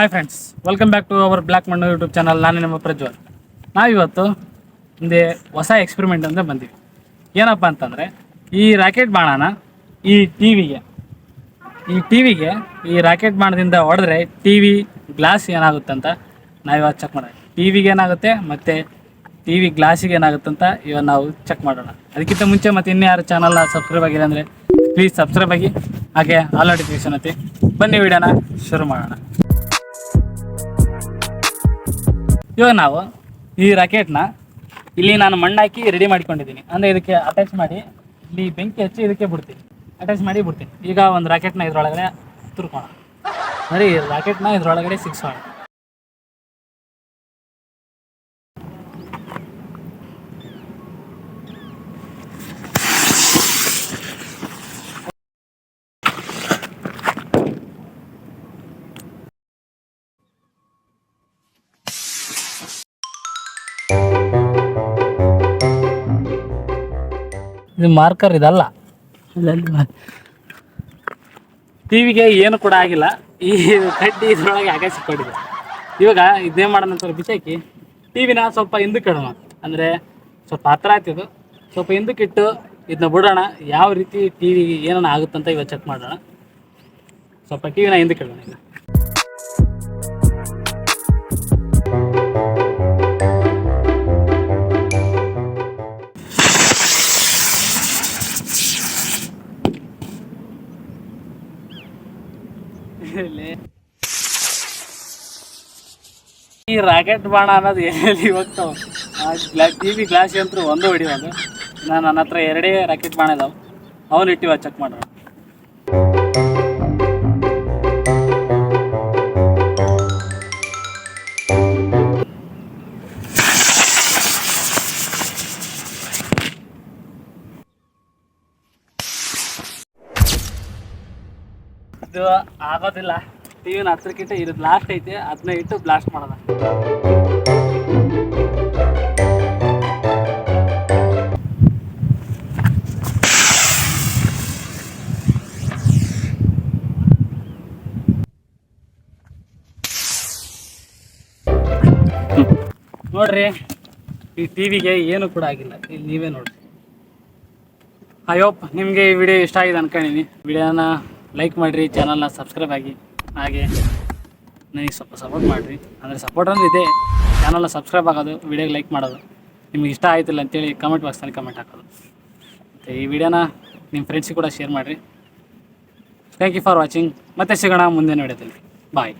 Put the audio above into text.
Hi friends welcome back to our black ಮಣ್ಣು YouTube channel ನಾನು ನಿಮ್ಮ ಪ್ರಜ್ವಲ್. ನಾವಿವತ್ತು ಒಂದೇ ಹೊಸ ಎಕ್ಸ್ಪೆರಿಮೆಂಟ್ ಅಂತ ಬಂದೀವಿ. ಏನಪ್ಪ ಅಂತಂದರೆ, ಈ ರಾಕೆಟ್ ಬಾಣನ ಈ ಟಿ ವಿಗೆ ಈ ಟಿ ವಿಗೆ ಈ ರಾಕೆಟ್ ಬಾಣದಿಂದ ಹೊಡೆದ್ರೆ ಟಿ ವಿ ಗ್ಲಾಸ್ ಏನಾಗುತ್ತೆ ಅಂತ ನಾವಿವತ್ತು ಚೆಕ್ ಮಾಡೋಣ. ಟಿ ವಿಗೆ ಏನಾಗುತ್ತೆ ಮತ್ತು ಟಿ ವಿ ಗ್ಲಾಸಿಗೆ ಏನಾಗುತ್ತೆ ಅಂತ ಇವಾಗ ನಾವು ಚೆಕ್ ಮಾಡೋಣ. ಅದಕ್ಕಿಂತ ಮುಂಚೆ ಮತ್ತು ಇನ್ಯಾರು ಚಾನಲ್ನ ಸಬ್ಸ್ಕ್ರೈಬ್ ಆಗಿಲ್ಲ ಅಂದರೆ ಪ್ಲೀಸ್ ಸಬ್ಸ್ಕ್ರೈಬ್ ಆಗಿ, ಹಾಗೆ ಆಲ್ ನೋಟಿಫಿಕೇಶನ್ ಐತಿ ಬನ್ನಿ ವಿಡಿಯೋನ ಶುರು ಮಾಡೋಣ. ಇವಾಗ ನಾವು ಈ ರಾಕೆಟ್ನ ಇಲ್ಲಿ ನಾನು ಮಣ್ಣಾಕಿ ರೆಡಿ ಮಾಡ್ಕೊಂಡಿದ್ದೀನಿ. ಅಂದರೆ ಇದಕ್ಕೆ ಅಟ್ಯಾಚ್ ಮಾಡಿ ಇಲ್ಲಿ ಬೆಂಕಿ ಹಚ್ಚಿ ಇದಕ್ಕೆ ಬಿಡ್ತೀನಿ. ಅಟ್ಯಾಚ್ ಮಾಡಿ ಬಿಡ್ತೀನಿ. ಈಗ ಒಂದು ರಾಕೆಟ್ನ ಇದ್ರೊಳಗಡೆ ತುರ್ಕೋಣ. ಅಂದರೆ ಈ ರಾಕೆಟ್ನ ಇದ್ರೊಳಗಡೆ ಸಿಕ್ಸೋಣ ಇದು ಮಾರ್ಕರ್ ಇದಲ್ಲ. ಟಿವಿಗೆ ಏನು ಕೂಡ ಆಗಿಲ್ಲ. ಈ ಕಡ್ಡಿ ಇದ್ರೊಳಗೆ ಹಾಗೆ ಸಿಕ್ಕೊಂಡಿದೆ ಇವಾಗ ಇದೇ ಮಾಡೋಣ ಸ್ವಲ್ಪ ಬಿಸಾಕಿ ಟಿವಿನ ಸ್ವಲ್ಪ ಹಿಂದಕ್ಕೆ ಇಡೋಣ. ಅಂದರೆ ಸ್ವಲ್ಪ ಹತ್ರ ಆಯ್ತಿದು ಸ್ವಲ್ಪ ಹಿಂದಕ್ಕಿಟ್ಟು ಇದನ್ನ ಬಿಡೋಣ. ಯಾವ ರೀತಿ ಟಿವಿಗೆ ಏನಾನ ಆಗುತ್ತಂತ ಇವಾಗ ಚೆಕ್ ಮಾಡೋಣ. ಸ್ವಲ್ಪ ಟಿವಿನ ಹಿಂದಕ್ಕೆ ಇಡೋಣ ಈಗ. ಈ ರಾಕೆಟ್ ಬಾಣ ಅನ್ನೋದು ಎಲ್ಲಿ ಹೋಗ್ತಾವ ಗ್ಲಾ ಟಿ ವಿ ಗ್ಲಾಸ್ ಅಂತೂ ಒಂದು ಹೊಡಿಯೋದು. ನಾನು ನನ್ನ ಹತ್ರ ಎರಡೇ ರಾಕೆಟ್ ಬಾಣ ಇದಾವೆ. ಅವನು ಇಟ್ಟಿವ ಚೆಕ್ ಮಾಡೋಣ ಇದು ಆಗೋದಿಲ್ಲ. ಟಿವಿನ ಹತ್ರಕ್ಕಿಂತ ಇದು ಬ್ಲಾಸ್ಟ್ ಐತೆ ಅದನ್ನ ಇಟ್ಟು ಬ್ಲಾಸ್ಟ್ ಮಾಡೋದ ನೋಡ್ರಿ, ಈ ಟಿವಿಗೆ ಏನು ಕೂಡ ಆಗಿಲ್ಲ. ಇಲ್ಲಿ ನೀವೇ ನೋಡ್ರಿ. ಅಯ್ಯೋಪ್ ನಿಮಗೆ ಈ ವಿಡಿಯೋ ಇಷ್ಟ ಆಗಿದೆ ಅನ್ಕೊಂಡಿನಿ ವಿಡಿಯೋನ ಲೈಕ್ ಮಾಡಿರಿ ಚಾನಲ್ನ ಸಬ್ಸ್ಕ್ರೈಬ್ ಆಗಿ. ಹಾಗೆ ನನಗೆ ಸ್ವಲ್ಪ ಸಪೋರ್ಟ್ ಮಾಡಿರಿ. ಅಂದರೆ ಸಪೋರ್ಟ್ ಅಂದ್ರೆ ಇದೆ ಚಾನಲ್ನ ಸಬ್ಸ್ಕ್ರೈಬ್ ಆಗೋದು ವಿಡಿಯೋಗೆ ಲೈಕ್ ಮಾಡೋದು. ನಿಮ್ಗೆ ಇಷ್ಟ ಆಯ್ತಿಲ್ಲ ಅಂತೇಳಿ ಕಮೆಂಟ್ ಬಾಕ್ಸ್ನಲ್ಲಿ ಕಮೆಂಟ್ ಹಾಕೋದು. ಮತ್ತು ಈ ವಿಡಿಯೋನ ನಿಮ್ಮ ಫ್ರೆಂಡ್ಸಿಗೆ ಕೂಡ ಶೇರ್ ಮಾಡಿರಿ. ಥ್ಯಾಂಕ್ ಯು ಫಾರ್ ವಾಚಿಂಗ್ ಮತ್ತೆ ಸಿಗೋಣ ಮುಂದೆ ವಿಡಿಯೋದಲ್ಲಿ ಬಾಯ್